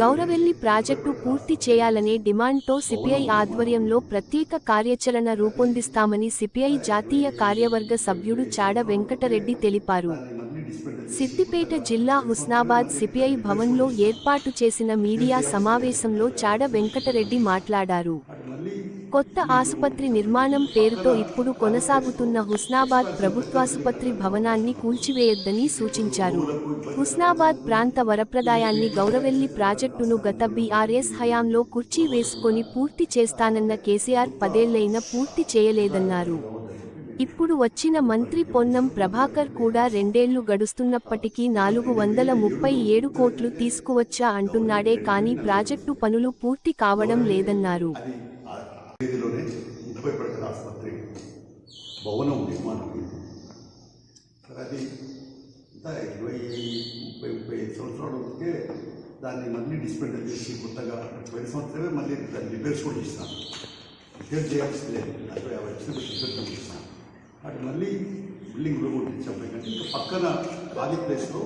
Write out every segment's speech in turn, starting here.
Gouravelli project పూర్తి చేయాలనే డిమాండ్తో CPI ఆధ్వర్యంలో ప్రత్యేక కార్యాచరణ రూపొందిస్తామని సిపిఐ జాతీయ కార్యవర్గ సభ్యుడు చాడ వెంకటరెడ్డి తెలిపారు. సిద్దిపేట జిల్లా హుస్నాబాద్ సిపిఐ భవన్లో ఏర్పాటు చేసిన మీడియా సమావేశంలో చాడ వెంకటరెడ్డి మాట్లాడారు. కొత్త ఆసుపత్రి నిర్మాణం పేరుతో ఇప్పుడు కొనసాగుతున్న హుస్నాబాద్ ప్రభుత్వాసుపత్రి భవనాన్ని కూల్చివేయొద్దని సూచించారు. హుస్నాబాద్ ప్రాంత వరప్రదాయాన్ని గౌరవెల్లి ప్రాజెక్టును గత బీఆర్ఎస్ హయాంలో కుర్చీ వేసుకొని పూర్తి చేస్తానన్న కేసీఆర్ పదేళ్ళైనా పూర్తి చేయలేదన్నారు. ఇప్పుడు వచ్చిన మంత్రి పొన్నం ప్రభాకర్ కూడా రెండేళ్ళు గడుస్తున్నప్పటికీ నాలుగు వందల ముప్పై ఏడు కోట్లు తీసుకువచ్చా అంటున్నాడే కానీ ప్రాజెక్టు పనులు పూర్తి కావడం లేదన్నారు. భవనం నిర్మాణం అది ఇంత ఇరవై ముప్పై ముప్పై ఐదు సంవత్సరాల వరకే దాన్ని మళ్ళీ డిస్పెండర్ చేసి కొత్తగా పది సంవత్సరమే మళ్ళీ దాన్ని రిపేర్స్ కూడా ఇస్తాను రిపేర్ చేయాల్సి లేదు అరవై యాభై లక్షలు రిపేర్ ఇస్తాను అటు మళ్ళీ బిల్డింగ్ రూపొట్టించాం ఎందుకంటే ఇంకా పక్కన ఖాళీ ప్లేస్లో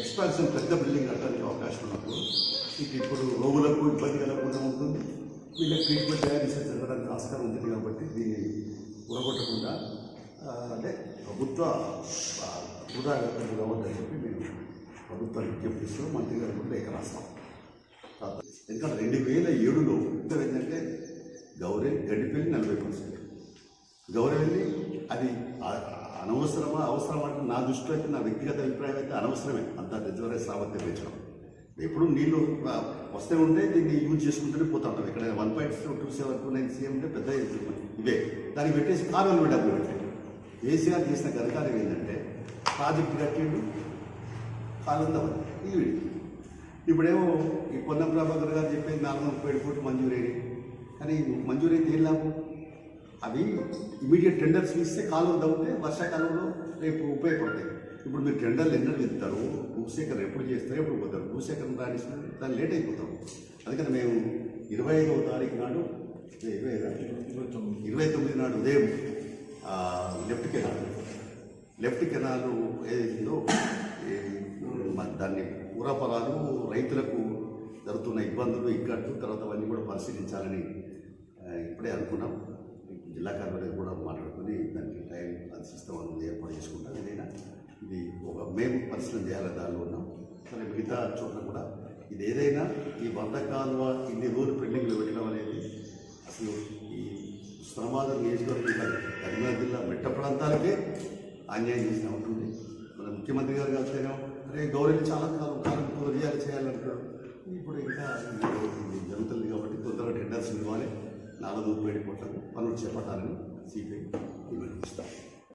ఎక్స్పాన్షన్ పెద్ద బిల్డింగ్ కట్టడానికి అవకాశం ఉన్నప్పుడు ఇది ఇప్పుడు రోగులకు ఇబ్బంది కలగకుండా ఉంటుంది. వీళ్ళకి ట్రీట్మెంట్ తయారు చేసే జరగడానికి ఆస్కారం ఉంటుంది కాబట్టి దీన్ని కూడగొట్టకుండా అంటే ప్రభుత్వ ఉదాహరణ కావద్దని చెప్పి మేము ప్రభుత్వాన్ని విజ్ఞప్తిస్తూ మంత్రి గారు కూడా లేఖ రాస్తాం. ఎందుకంటే రెండు వేల ఏడులో ఉత్తరం ఏంటంటే గౌరవ గడ్డిపల్లి నలభై పర్సెంట్. గౌరవల్లి అది అనవసరమా అవసరం అంటే నా దృష్టిలో అయితే నా వ్యక్తిగత అభిప్రాయం అయితే అనవసరమే. అంత రిజర్వేస్ సామర్థ్యం పెంచడం ఎప్పుడు నీళ్ళు వస్తే ఉంటే దీన్ని యూజ్ చేసుకుంటూనే పోతా ఉంటాం. ఇక్కడ one point two seven two nine CM ఉంటే పెద్ద ఇవే దానికి పెట్టేసి కాలువలు డబ్బులు పెట్టాడు కేసీఆర్ చేసిన ఘనకార్యం ఏంటంటే ప్రాజెక్ట్ కట్టిండు కాలం ఇది ఇప్పుడేమో ఈ పొన్నం ప్రభాకర్ గారు చెప్పేది నాలుగు వందల ముప్పై ఏడు కోట్లు మంజూరైనవి కానీ మంజూరైతే ఏం లాభం? అవి ఇమీడియట్ టెండర్స్ ఇస్తే కాలువ తవ్వితే వర్షాకాలంలో రేపు ఉపయోగపడతాయి. ఇప్పుడు మీరు టెండర్లు ఎన్నడూ వెళ్తారు భూసేకరణ ఎప్పుడు చేస్తారు ఎప్పుడు పోతారు? భూసేకరణ రాణిస్తే దాన్ని లేట్ అయిపోతాం. అందుకని మేము ఇరవై ఐదవ తారీఖు నాడు ఇరవై ఐదా? ఇరవై తొమ్మిది. నాడు ఉదయం లెఫ్ట్ కెనాల్ లెఫ్ట్ కెనాల్ మ- దాన్ని పూరపరాలు రైతులకు జరుగుతున్న ఇబ్బందులు ఇక్కట్లు తర్వాత అవన్నీ కూడా పరిశీలించాలని ఇప్పుడే అనుకున్నాం. జిల్లా కూడా మాట్లాడుకుని దానికి టైం అందిస్తామని ఏర్పాటు చేసుకుంటాం. ఏదైనా ఇది ఒక మేము పరిశ్రమ చేయాలని దానిలో ఉన్నాం. కానీ మిగతా చోట్ల కూడా ఇది ఏదైనా ఈ వంద కాలువ ఇన్ని రోజులు పెండింగ్లు పెట్టడం అనేది అసలు ఈ ఉస్మానాబాద్ నియోజకవర్గం కరీంనగర్ జిల్లా మెట్ట ప్రాంతాలకే అన్యాయం చేసిన ఉంటుంది. మన ముఖ్యమంత్రి గారు కలిస్తేనే అరే గౌరవం చాలా కాలం కాలం రియాలు చేయాలంటారు ఇప్పుడు ఇంకా ఇది జరుగుతుంది కాబట్టి తొందరగా టెండర్స్ ఇవ్వాలి నాలుగు ముప్పై ఏడు కోట్లకు పనులు చేపట్టాలని సిపిఐ డిమాండ్ ఇస్తాం